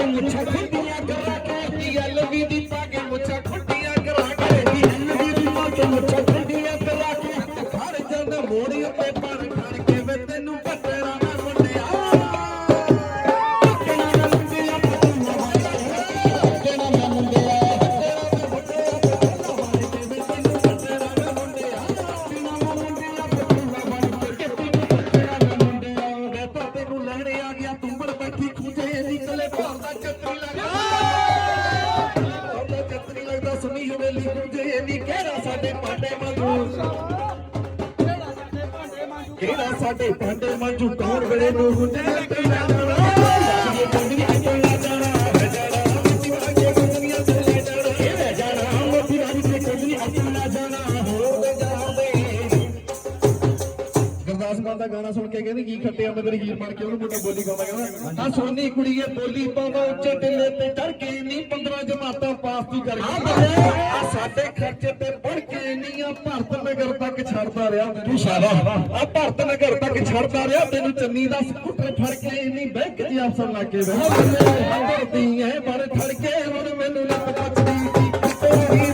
ਤੂੰ ਮੁੱਛਾਂ ਖੁੱਡੀਆਂ ਕਰਾ ਕੇ ਐਲਵੀ ਦੀ ਪਾ ਕੇ ਮੁੱਛਾਂ ਖੁੱਡੀਆਂ ਕਰਾ ਕੇ? ਐਲਵੀ ਦੀ ਪਾ ਕੇ ਮੁੱਛਾਂ ਸਾਡੇ ਪਾਂਡੇ ਮਾਂਜੂ ਵੇਲੇ ਨੂੰ ਹੁੰਦੇ ਤੇ ਦਾ ਗਾਣਾ ਸੁਣ ਕੇ ਕਹਿੰਦੀ ਕੀ ਖੱਟਿਆ ਮੈਂ ਤੇਰੀ ਹੀਰ ਬਣ ਕੇ ਉਹਨੂੰ ਮੁੰਡਾ ਬੋਲੀ ਗਾਉਂਦਾ ਕਹਿੰਦਾ ਆ ਸੋਨੀ ਕੁੜੀਏ ਬੋਲੀ ਪਾਉਂਦਾ ਉੱਚੇ ਟਿੱਲੇ ਤੇ ਚੜ ਕੇ ਨਹੀਂ 15 ਜਮਾਤਾਂ ਪਾਸ ਤੂੰ ਕਰ ਗਈ। ਆ ਸਾਡੇ ਖਰਚੇ ਤੇ ਪੜ ਕੇ ਨਹੀਂ ਆ ਭਾਰਤ ਨਗਰ ਤੱਕ ਛੱਡਦਾ ਰਿਹਾ। ਤੂੰ ਸ਼ਾਬਾਸ਼। ਆ ਭਾਰਤ ਨਗਰ ਤੱਕ ਛੱਡਦਾ ਰਿਹਾ ਤੈਨੂੰ ਚੰਨੀ ਦਾ ਸਕੂਟਰ ਫੜ ਕੇ ਨਹੀਂ ਬੈਂਕ 'ਚ ਅਫਸਰ ਲਾ ਕੇ ਬਹਿ ਅੰਦਰਦੀ ਐ ਬੜ ਫੜ ਕੇ ਹੁਣ ਮੈਨੂੰ ਲੱਤ ਪੱਚਦੀ ਸੀ ਕਿਤੇ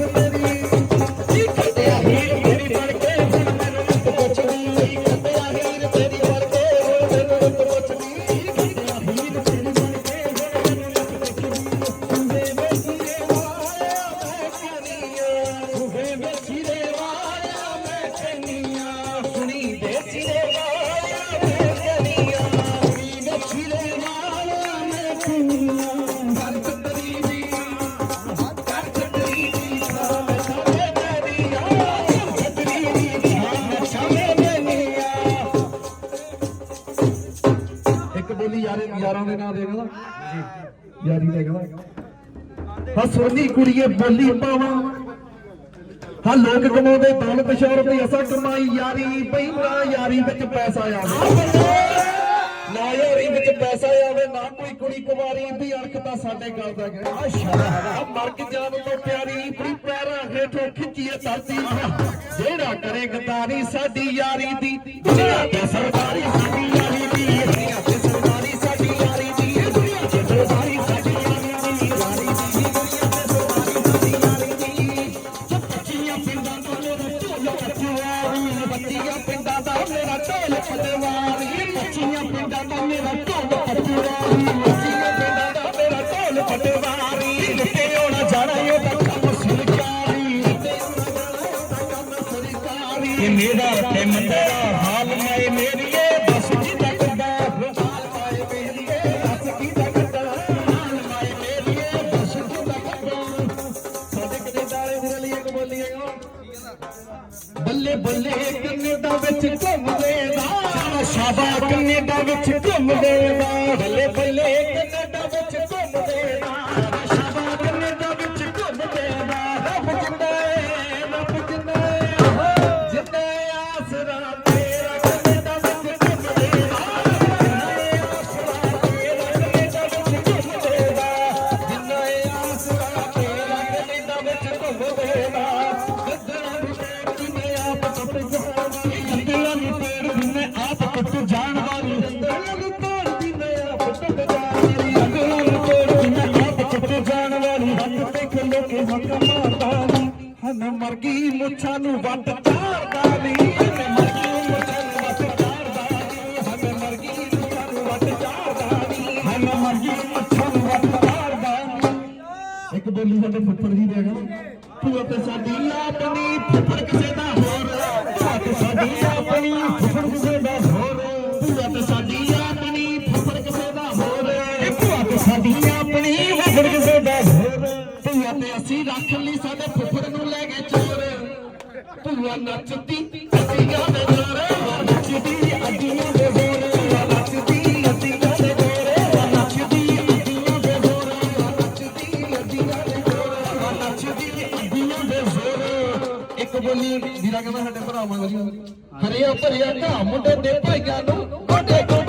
ਯਾਰੇ, ਯਾਰਾਂ ਦੇ ਨਾਂ ਦੇ ਕਹਿੰਦਾ। ਜੀ ਯਾਰੀ ਦੇ ਕਹਿੰਦਾ। ਹਾਂ, ਸੋਨੀ ਕੁੜੀਏ, ਬੋਲੀ ਪਾਵਾਂ। ਹਾਂ, ਲੋਕ ਕਮਾਉਂਦੇ ਦੌਲਤ ਸ਼ੌਹਰਤ ਦੀ ਅਸਾਂ ਕਮਾਈ। ਯਾਰੀ ਪੈਂਦਾ, ਯਾਰੀ ਵਿੱਚ ਪੈਸਾ ਆਵੇ। ਨਾ ਯਾਰੀ ਵਿੱਚ ਪੈਸਾ ਆਵੇ, ਨਾ ਕੋਈ ਕੁੜੀ ਕੁਵਾਰੀ। ਦੀ ਅਣਖ ਤਾਂ ਸਾਡੇ ਗੱਲ ਦਾ ਗਿਆ ਆ ਮਰ ਕੇ ਜਾਨ ਤੋਂ ਪਿਆਰੀ, ਆਪਣੀ ਪੈਰਾਂ ਹੇਠੋਂ ਖਿੱਚੀਏ ਧਰਤੀ। ਜਿਹੜਾ ਕਰੇ ਗਦਾਰੀ, ਸਾਡੀ ਯਾਰੀ ਦੀ। ਦੁਨੀਆ ਤੇ ਸਰਦਾਰੀ ਦਾ ਮੇਰਾ ਢੋਲ ਪਟਵਾਰੀ ਬੱਚੀਆਂ ਪਿੰਡਾਂ ਦਾ ਮੇਰਾ ਢੋਲ ਪਟਵਾਰੀ ਬੱਚੀਆਂ ਪਿੰਡਾਂ ਦਾ ਮੇਰਾ ਢੋਲ ਪਟਵਾਰੀ ਲੁੱਟੇ ਹੋਣਾ ਜਾਣਾ ਉਹਦਾ ਕੰਮ ਸਰਕਾਰੀ ਲੁੱਟੇ ਹੋਣਾ ਜਾਣਾ ਉਹਦਾ ਕੰਮ ਸਰਕਾਰੀ ਇਹ ਮੇਰਾ ਤੇ ਮੰਦਰਾ। ਬੱਲੇ ਬੱਲੇ ਕੈਨੇਡਾ ਵਿੱਚ ਘੁੰਮਦੇ ਦਾ ਸ਼ਾਬਾ ਕੈਨੇਡਾ ਵਿੱਚ ਘੁੰਮਦੇ ਦਾ ਬੱਲੇ ਬੱਲੇ ਜਾਣ ਵਾਲੀ ਗੱਦੜਾ ਨੂੰ ਟੇੜ ਆਪ ਟੁੱਟ ਜਾਣ ਵਾਲੀ ਗੱਦੜਾ ਨੂੰ ਟੇੜ ਆਪ ਟੁੱਟ ਜਾਣ ਵਾਲੀ। ਹੱਥ ਤੇ ਖੰਡੇ ਕੇ ਹੱਕ ਮਾਰਦਾ ਨੀ ਹਨ ਮਰ ਗਈ ਮੁੱਛਾਂ ਨੂੰ ਵੱਟ ਚਾਰਦਾ ਨੀ ਹਨ ਮਰ ਗਈ ਮੁੱਛਾਂ ਨੂੰ ਵੱਟ ਚਾਰਦਾ ਨੀ ਹਨ ਮਰ ਗਈ ਮੁੱਛਾਂ ਨੂੰ ਵੱਟ ਚਾਰਦਾ ਨੀ ਹਨ ਮਰ ਗਈ ਮੁੱਛਾਂ ਨੂੰ ਵੱਟ ਚਾਰਦਾ ਨੀ ਇੱਕ ਬੋਲੀ ਸਾਡੇ ਫੁੱਫੜ ਜੀ ਦੇ ਗਾ ਤੂੰ ਤੇ ਸਾਡੀ ਆਪਣੀ ਫੁੱਫੜ ਕਿਸੇ ਦਾ ਹੋਰ। ਤੂੰ ਤੇ ਸਾਡੀ ਆਪਣੀ ਤੂੰ ਆਪਣੀ ਫੁੱਫੜ ਕਿਸੇ ਦਾ ਹੋਰ ਤੂੰ ਤੇ ਅਸੀਂ ਰੱਖ ਲਈ ਸਾਡੇ ਫੁੱਫੜ ਨੂੰ ਲੈ ਕੇ ਚੋਰ। ਤੂੰ ਨੱਚਦੀ ਅੱਡੀਆਂ ਦੇ ਜੋਰੇ ਨੱਚਦੀ ਅੱਡੀਆਂ ਦੇ ਜੋਰੇ ਨੱਚਦੀ ਅੱਡੀਆਂ ਦੇ ਜੋਰੇ ਨੱਚਦੀ ਅੱਡੀਆਂ ਦੇ ਜੋਰੇ ਨੱਚਦੀ ਅੱਡੀਆਂ ਦੇ ਜੋਰੇ ਨੱਚਦੀ ਅੱਡੀਆਂ ਦੇ ਜੋਰੇ ਇੱਕ ਬੋਲੀ, ਵੀਰਾ ਕਹਿੰਦਾ ਸਾਡੇ ਭਰਾਵਾਂ ਦੀ ਹਰਿਆ ਭਰਿਆ ਘਾ ਮੁੰਡੇ ਦੇ ਭਾਈਆਂ ਨੂੰ ਗੋਡੇ ਗੋਡੇ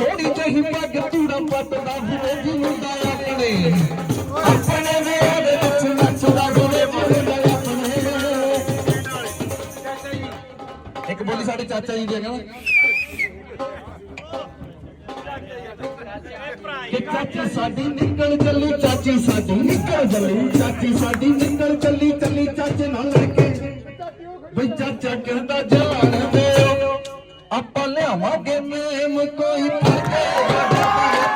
ਸੋਹਣੀ ਜਿਹੀ ਪੱਗ ਚੂੜਾ ਪੱਟਦਾ ਬੋਗੀ ਮੁੰਡਾ ਆਪਣੇ। ਆਪਣੇ ਵੇੜ ਵਿੱਚ ਨੱਚਦਾ ਗੋਲੇ ਮੁੰਡਾ ਆਪਣੇ। ਇੱਕ ਬੋਲੀ ਸਾਡੇ ਚਾਚਾ ਜੀ ਦੀ ਕਹਿੰਦਾ ਕਿ ਚਾਚੀ ਸਾਡੀ ਨਿਕਲ ਚੱਲੀ, ਚਾਚੀ ਸਾਡੀ ਨਿਕਲ ਚੱਲੀ, ਚਾਚੀ ਸਾਡੀ ਨਿਕਲ ਚੱਲੀ ਚੱਲੀ ਚਾਚੇ ਨਾਲ ਲੈ ਕੇ ਵੀ ਚਾਚਾ ਕਹਿੰਦਾ ਜਾਣ ਆਪਾਂ ਲਿਆਵਾਂਗੇ ਮੇਮ ਕੋਈ ਫਾਕੇ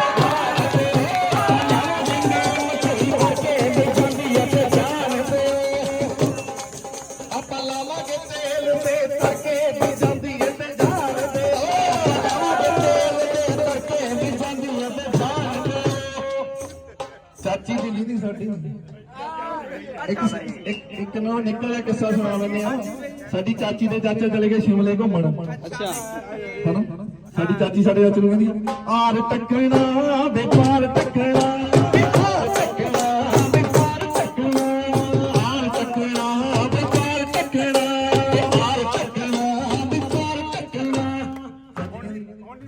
ਆਪਾਂ ਲਾਵਾਂਗੇ ਤੇਲ ਤੇ ਤੜਕੇ ਵੀ ਜਾਂਦੀ ਏ ਤੇ ਜਾਣ ਦੇ ਓ ਲਾਵਾਂਗੇ ਤੇਲ ਤੇ। ਤੜਕੇ ਵੀ ਜਾਂਦੀ ਏ ਤੇ ਜਾਣ ਦੇ ਚਾਚੀ ਦੀ ਲੀਦੀ ਸਾਡੀ ਇੱਕ ਇੱਕ ਇੱਕ ਨਾ ਨਿਕਲਿਆ ਕਿੱਸਾ ਸੁਣਾ ਲੈਂਦੇ ਆ। ਸਾਡੀ ਚਾਚੀ ਦੇ ਚਾਚੇ ਚਲੇ ਗਏ ਸ਼ਿਮਲੇ ਘੁੰਮਣ। ਅੱਛਾ। ਹਨਾ? ਸਾਡੀ ਚਾਚੀ ਸਾਡੇ ਚਾਚੇ ਨੂੰ ਕਹਿੰਦੀ ਆਰ ਟੱਕਣਾ ਵਪਾਰ ਟੱਕਣਾ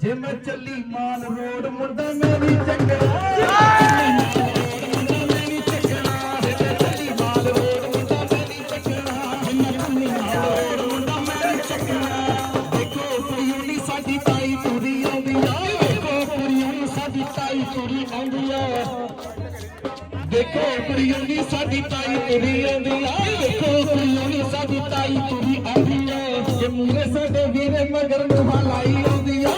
ਜੇ ਮੈਂ ਚੱਲੀ ਮਾਲ ਰੋਡ ਮੁੰਡਾ ਮੇਰੀ ਚੱਕਣਾ। ਦੇਖੋ, ਕੁੜੀਆਂ ਨੀ ਸਾਡੀ ਤਾਈ ਤੁਰੀ ਆਉਂਦੀ ਆ। ਦੇਖੋ, ਕੁੜੀਆਂ ਨੀ ਸਾਡੀ ਤਾਈ ਤੁਰੀ ਆਉਂਦੀ ਆ। ਜੇ ਮੂਰੇ ਸਾਡੇ ਵੀਰੇ ਮਗਰ ਨੂੰ ਹਲਾਈ ਆਉਂਦੀ ਆ।